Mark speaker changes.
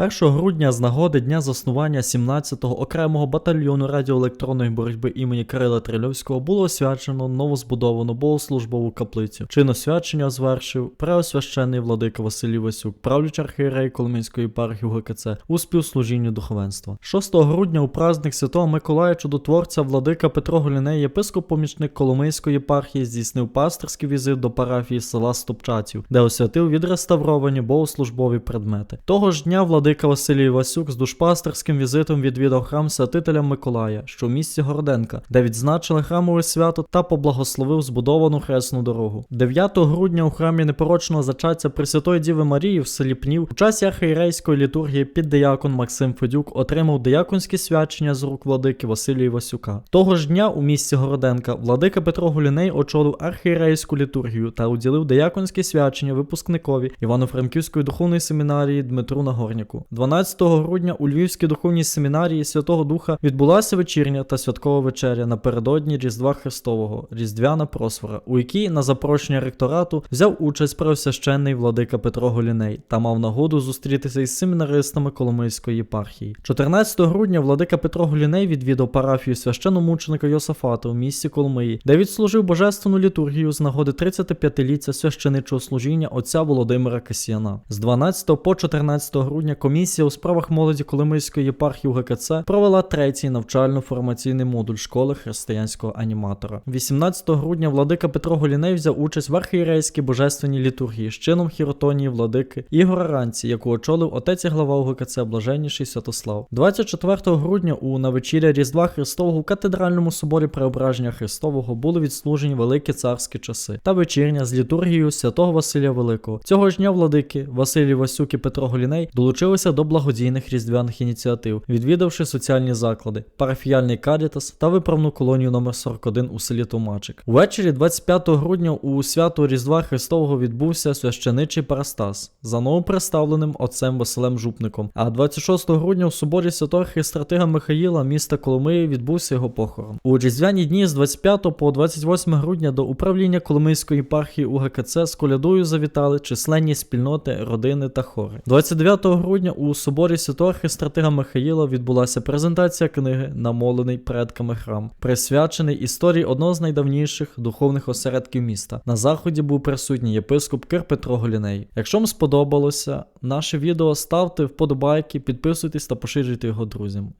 Speaker 1: 1 грудня з нагоди дня заснування 17-го окремого батальйону радіоелектронної боротьби імені Кирила Трильовського було освячено новозбудовану богослужбову каплицю. Чин освячення звершив преосвященний владика Василій Васюк, правлячий архієрей Коломийської єпархії УГКЦ у співслужінні духовенства. 6 грудня у праздник Святого Миколая чудотворця владика Петро Голіней, єпископ-помічник Коломийської єпархії, здійснив пастирський візит до парафії села Стопчатів, де освятив відреставровані богослужбові предмети. Того ж дня владика Василій Васюк з душпастерським візитом відвідав храм святителя Миколая, що в місті Городенка, де відзначили храмове свято та поблагословив збудовану хресну дорогу. 9 грудня у храмі непорочного зачаття Пресвятої Діви Марії в селі Пнів у часі архієрейської літургії піддиякон Максим Федюк отримав дияконське свячення з рук владики Василія Васюка. Того ж дня у місті Городенка владика Петро Гуліней очолив архієрейську літургію та уділив дияконське свячення випускникові Івано-Франківської духовної семінарії Дмитру Нагорняку. 12 грудня у Львівській духовній семінарії Святого Духа відбулася вечірня та святкова вечеря напередодні Різдва Христового, Різдвяна Просвора, у якій на запрошення ректорату взяв участь преосвященний владика Петро Голіней та мав нагоду зустрітися із семінаристами Коломийської єпархії. 14 грудня владика Петро Голіней відвідав парафію священомученика Йосафата у місті Коломиї, де відслужив божественну літургію з нагоди 35-ліття священичого служіння отця Володимира Касіяна. З 12 по 14 грудня комісія у справах молоді Коломийської єпархії УГКЦ провела третій навчально-формаційний модуль школи християнського аніматора. 18 грудня владика Петро Голіней взяв участь в архієрейській божественній літургії з чином хіротонії владики Ігора Ранці, яку очолив отець і глава УГКЦ Блаженніший Святослав. 24 грудня у навечіря Різдва Христового у катедральному соборі Преображення Христового були відслужені великі царські часи та вечірня з літургією святого Василія Великого. Цього ж дня владики Василій Васюк і Петро Голіней долучилися до благодійних різдвяних ініціатив, відвідавши соціальні заклади, парафіяльний карітас та виправну колонію номер 41 у селі Томачик. Увечері 25 грудня у свято Різдва Христового відбувся священичий парастас за новоприставленим отцем Василем Жупником. А 26 грудня у соборі святого Христратига Михаїла міста Коломиї відбувся його похорон. У різдвяні дні з 25 по 28 грудня до управління Коломийської єпархії УГКЦ з колядою завітали численні спільноти, родини та хори. 29 грудня у соборі святого Христратига Михаїла відбулася презентація книги Намолений предками храм, присвячений історії одного з найдавніших духовних осередків міста. На заході був присутній єпископ Кир Петро Голіней. Якщо вам сподобалося наше відео, ставте вподобайки, підписуйтесь та поширюйте його друзям.